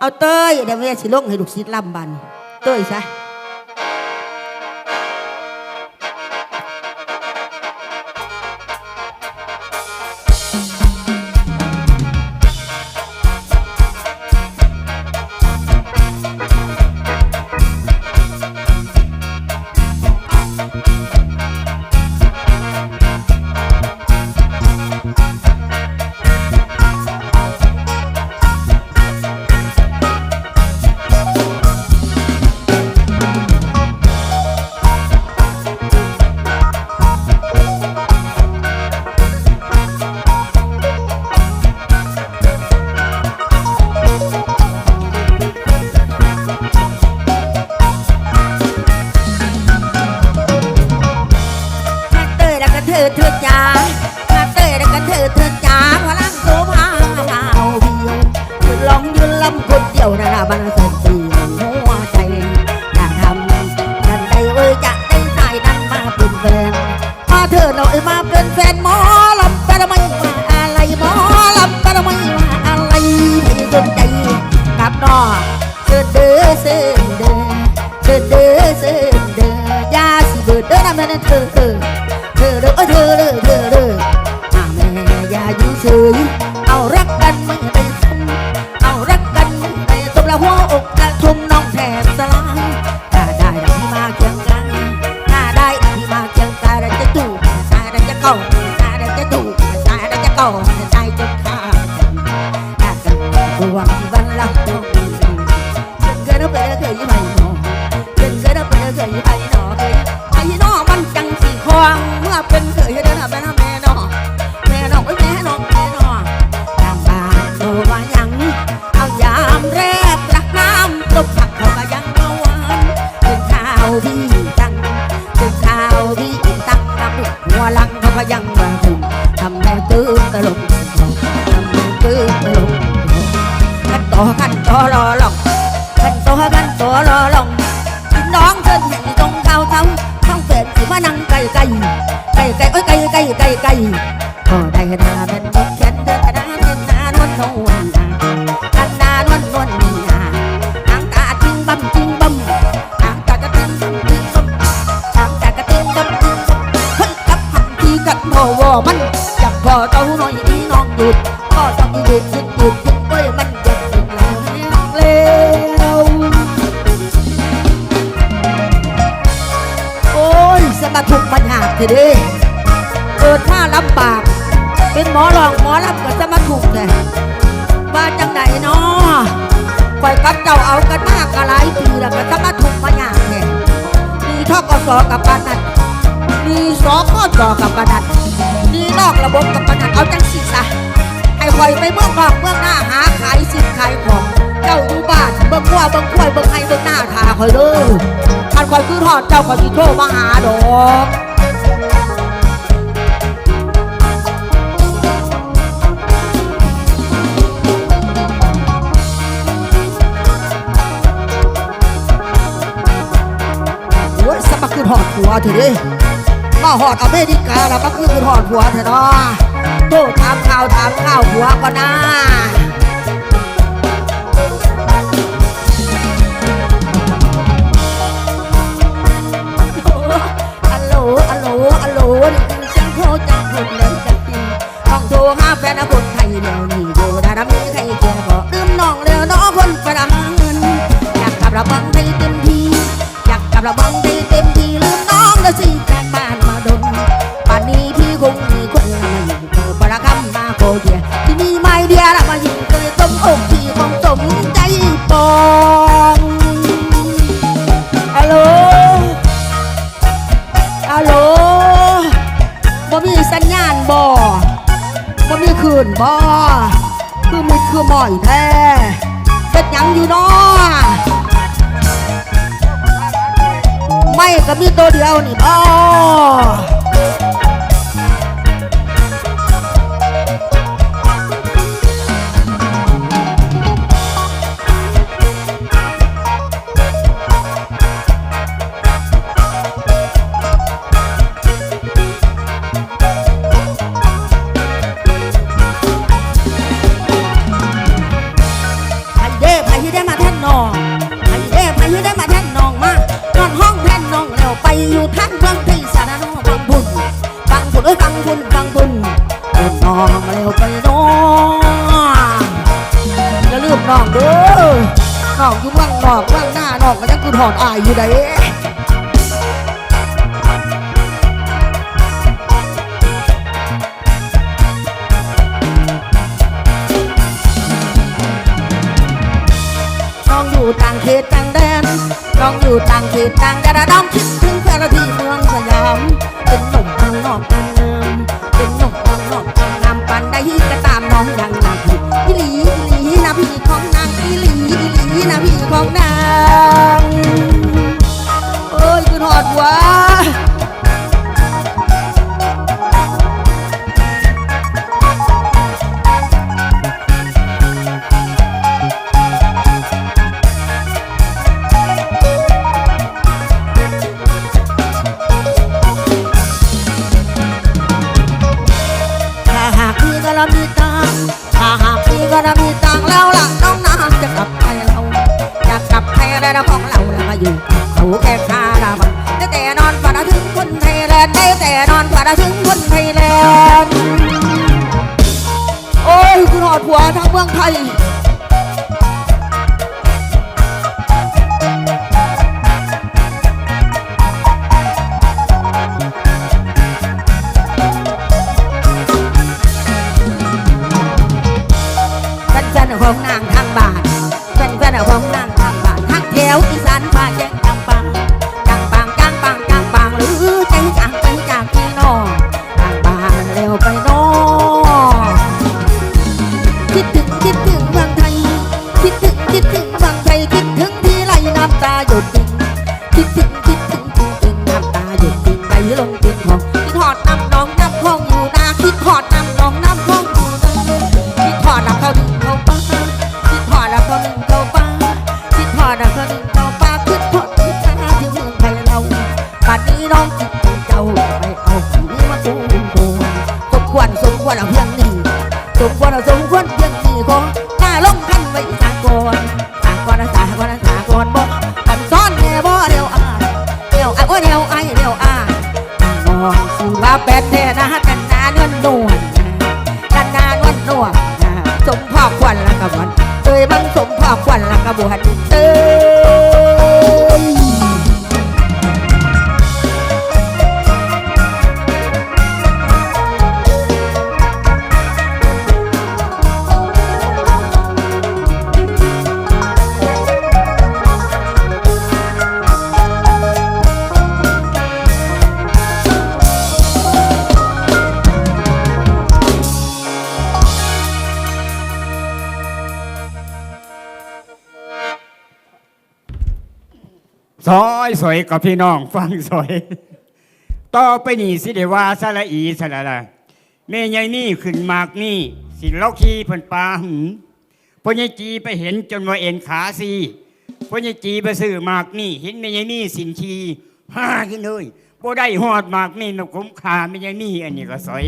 เอาเต้ยเดี๋ยวแม่สิลงให้ลูกศิษย์ลำบันเต้ยซะ เธอเธอจ้ามาเตยแล้วก็เธอเธอจ้าพลังโซภาดาวเดียวยืนลองยืนลำคนเดียวนะนะบันสตีหัวใจอยากทำกันใดเอ้ยจะได้สายนั้นมาเป็นแฟนมาเธอหน่อยมาเป็นแฟนหมอลำแต่ไม่ว่าอะไรหมอลำแต่ไม่ว่าอะไรไม่สนใจกับนอเสิร์เด้อเสิร์เด้อเสิร์เด้อเสิร์เด้อยาสิเบิดเด้อนะแม่นั่นเธอเธอา ต้องหยุดหยุดหยุดหยุดเอ้ยมันเจ็บถึงแล้วเร็วโอ้ยสมาทุกปัญหาเถอะด้เกิดมาลำบาก เป็นหมอรองหมอรับกับสมาทุกเลยว่าจังไหนเนาะคอยกับเจ้าเอากันมากกะหลายปีแล้วก็สมาทุกปัญหาเนี่ยมีทกสกับปานนันมีสคจกับปานนันมีนอกระบบกับปานนันเอาจังสิซะ ไอ้คอยไปเมืองนอกเมืองหน้าหาขายสินขายของ เจ้าอยู่บ้านเบิ่งวัวเบิ่งควายเบิ่งไห้เบิ่งหน้าทาคอยเด้อคันคอยคือทอดเจ้าคอยสิโทรมาหาดอกโอ้ยสมัครคือทอดหัวเถอะด้มาหอดอเมริกาแล้วก็คือทอดหัวเถอะเนาะ โทษถามข่าวถามข่าวหัวก็น่าอัลโหลอัลโหลอัลโหลนี่คือเสียงโทรจากคนเล่นกันทีต้องโทรหาแฟนคนไทยเดี๋ยวนี้ดูดาดามีใครแก่ก็ลืมน้องเร็วน้องคนฝรั่งเงินอยากกลับระบังได้เต็มที่อยากกลับระบังได้เต็มที่ลืมน้องแล้วสิจากบ้านมาดน ฮัลโหลบ่มีสัญญาณบ่บ่มีคืนบ่คือมิดคือบ่อยแท้เป็ดยังอยู่น้อไม่ก็มีตัวเดียวนี่บ่ นนองแล้วไปนองอย่าลืมน้องเด้อน้องอยู่เมืองนอกเมืองหน้าน้องก็ยังคือถอดอายอยู่ได้น้องอยู่ต่างเขตต่างแดนน้องอยู่ต่างเขตต่างแดนน้องคิดถึงแฟนที่เมืองสยามเป็นหนุ่มทางนอก พี่ก็ตามน้องอย่างนางพี่อีหลีอีหลีนะพี่ของนางอีหลีอีหลีนะพี่ของนาง เอ้ยคือหอดวะ กพี่ก็ละมีตังแล้วล่ะน้องน้ำจะกลับไปเราอยากกลับไทยแล้วนะของเราแล้วมาอยู่กับเขาแค่คาราบันได้แต่นอนฝันถึงคนไทยแลนด์ได้แต่นอนฝันถึงคนไทยแลนด์โอ้ยคุณหอดหัวทั้งเมืองไทย ป่ ซอยสวยกับพี่น้องฟังสวย ต่อไปนี่สิเดว่าสละอีสละละแม่ยายนี่ขึ้นมากนี่ สิเล่าขี้เพิ่นปลาหืมพ่อใหญ่จีไปเห็นจนว่าเอ็นขาซีพ่อใหญ่จีไปซื้อมากนี่ เห็นแม่ยายนี่สินชีฮ่าขึ้นเลยบ่ได้หอดมากนี่นกคุ้มคาแม่ยายนี่ อันนี้ก็สวย